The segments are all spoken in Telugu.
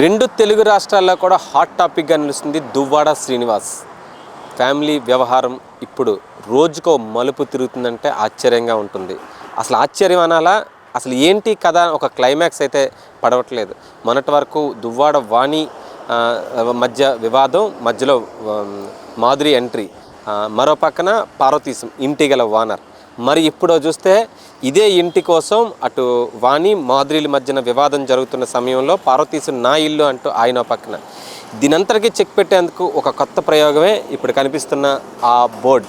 రెండు తెలుగు రాష్ట్రాల్లో కూడా హాట్ టాపిక్గా నిలుస్తుంది దువ్వాడ శ్రీనివాస్. ఫ్యామిలీ వ్యవహారం ఇప్పుడు రోజుకో మలుపు తిరుగుతుందంటే ఆశ్చర్యంగా ఉంటుంది. అసలు ఆశ్చర్యం అనాలా? అసలు ఏంటి కథ? ఒక క్లైమాక్స్ అయితే పడవట్లేదు. మొన్నటి వరకు దువ్వాడ వాణి మధ్య వివాదం మధ్యలో మాధురి ఎంట్రీ. మరో పక్కన పార్వతీశం ఇంటి గల వానర్. మరి ఇప్పుడు చూస్తే ఇదే ఇంటి కోసం అటు వాణి మాధురిల మధ్యన వివాదం జరుగుతున్న సమయంలో పార్వతీశం నా ఇల్లు అంటూ ఆయన పక్కన. దీనంతటికీ చెక్ పెట్టేందుకు ఒక కొత్త ప్రయోగమే ఇప్పుడు కనిపిస్తున్న ఆ బోర్డ్.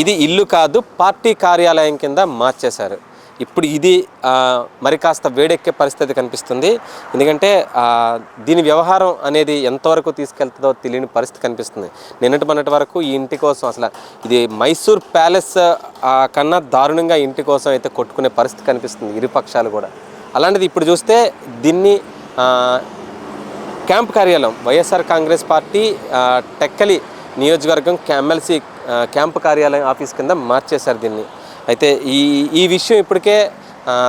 ఇది ఇల్లు కాదు పార్టీ కార్యాలయం కింద మార్చేశారు. ఇప్పుడు ఇది మరి కాస్త వేడెక్కే పరిస్థితి కనిపిస్తుంది. ఎందుకంటే దీని వ్యవహారం అనేది ఎంతవరకు తీసుకెళ్తుందో తెలియని పరిస్థితి కనిపిస్తుంది. నిన్నటి మొన్నటి వరకు ఈ ఇంటి కోసం అసలు ఇది మైసూర్ ప్యాలెస్ కన్నా దారుణంగా ఇంటి కోసం అయితే కొట్టుకునే పరిస్థితి కనిపిస్తుంది ఇరు పక్షాలు కూడా. అలాంటిది ఇప్పుడు చూస్తే దీన్ని క్యాంప్ కార్యాలయం వైఎస్ఆర్ కాంగ్రెస్ పార్టీ టెక్కలి నియోజకవర్గం ఎమ్మెల్సీ క్యాంప్ కార్యాలయం ఆఫీస్ కింద మార్చేశారు దీన్ని. అయితే ఈ ఈ విషయం ఇప్పటికే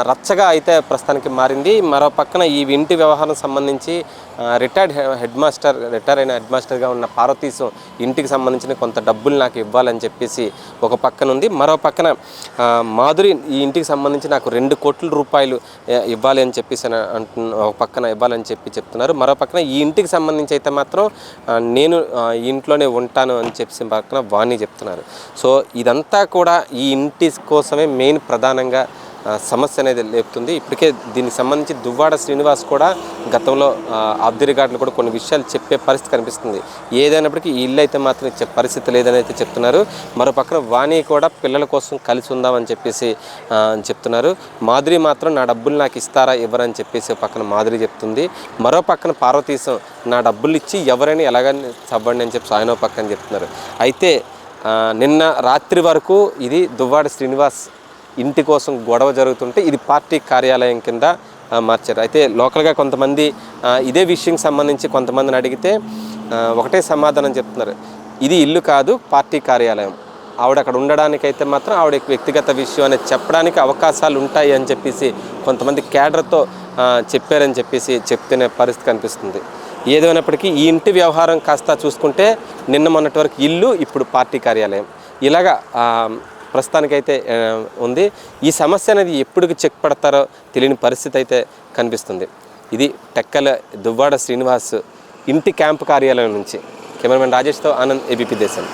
రచ్చగా అయితే ప్రస్తుతానికి మారింది. మరో పక్కన ఈ ఇంటి వ్యవహారం సంబంధించి రిటైర్డ్ హెడ్ మాస్టర్ రిటైర్ అయిన హెడ్ మాస్టర్గా ఉన్న పార్వతీశం ఇంటికి సంబంధించిన కొంత డబ్బులు నాకు ఇవ్వాలని చెప్పేసి ఒక పక్కన ఉంది. మరో పక్కన మాధురి ఈ ఇంటికి సంబంధించి నాకు రెండు కోట్ల రూపాయలు ఇవ్వాలి అని చెప్పేసి అంటున్న ఒక పక్కన ఇవ్వాలని చెప్పి చెప్తున్నారు. మరో పక్కన ఈ ఇంటికి సంబంధించి అయితే మాత్రం నేను ఈ ఇంట్లోనే ఉంటాను అని చెప్పేసి పక్కన వాణి చెప్తున్నారు. సో ఇదంతా కూడా ఈ ఇంటి కోసమే మెయిన్ ప్రధానంగా సమస్య అనేది లేపుతుంది. ఇప్పటికే దీనికి సంబంధించి దువ్వాడ శ్రీనివాస్ కూడా గతంలో ఆ, రికార్డులు కూడా కొన్ని విషయాలు చెప్పే పరిస్థితి కనిపిస్తుంది. ఏదైనప్పటికీ ఈ ఇల్లు అయితే మాత్రం పరిస్థితి లేదని అయితే చెప్తున్నారు. మరో పక్కన వాణి కూడా పిల్లల కోసం కలిసి ఉందామని చెప్పేసి చెప్తున్నారు. మాధురి మాత్రం నా డబ్బులు నాకు ఇస్తారా ఇవ్వరని చెప్పేసి పక్కన మాధురి చెప్తుంది. మరో పక్కన పార్వతీశం నా డబ్బులు ఇచ్చి ఎవరైనా ఎలాగని చవ్వండి అని చెప్పి ఆయన పక్కన చెప్తున్నారు. అయితే నిన్న రాత్రి వరకు ఇది దువ్వాడ శ్రీనివాస్ ఇంటి కోసం గొడవ జరుగుతుంటే ఇది పార్టీ కార్యాలయం కింద మార్చారు. అయితే లోకల్గా కొంతమంది ఇదే విషయం సంబంధించి కొంతమందిని అడిగితే ఒకటే సమాధానం చెప్తున్నారు. ఇది ఇల్లు కాదు పార్టీ కార్యాలయం. ఆవిడ అక్కడ ఉండడానికైతే మాత్రం ఆవిడ వ్యక్తిగత విషయం అనేది చెప్పడానికి అవకాశాలు ఉంటాయి అని చెప్పేసి కొంతమంది క్యాడర్తో చెప్పారని చెప్పేసి చెప్తున్న పరిస్థితి కనిపిస్తుంది. ఏదైనప్పటికీ ఈ ఇంటి వ్యవహారం కాస్త చూసుకుంటే నిన్న మొన్నటి వరకు ఇల్లు ఇప్పుడు పార్టీ కార్యాలయం. ఇలాగా ప్రస్తుతానికైతే ఉంది. ఈ సమస్య అనేది ఎప్పుడు చెక్ పడతారో తెలియని పరిస్థితి అయితే కనిపిస్తుంది. ఇది టెక్కల దువ్వాడ శ్రీనివాస్ ఇంటి క్యాంప్ కార్యాలయం నుంచి. కెమెరామెన్ రాజేష్తో ఆనంద్ ఏబీపీ దేశం.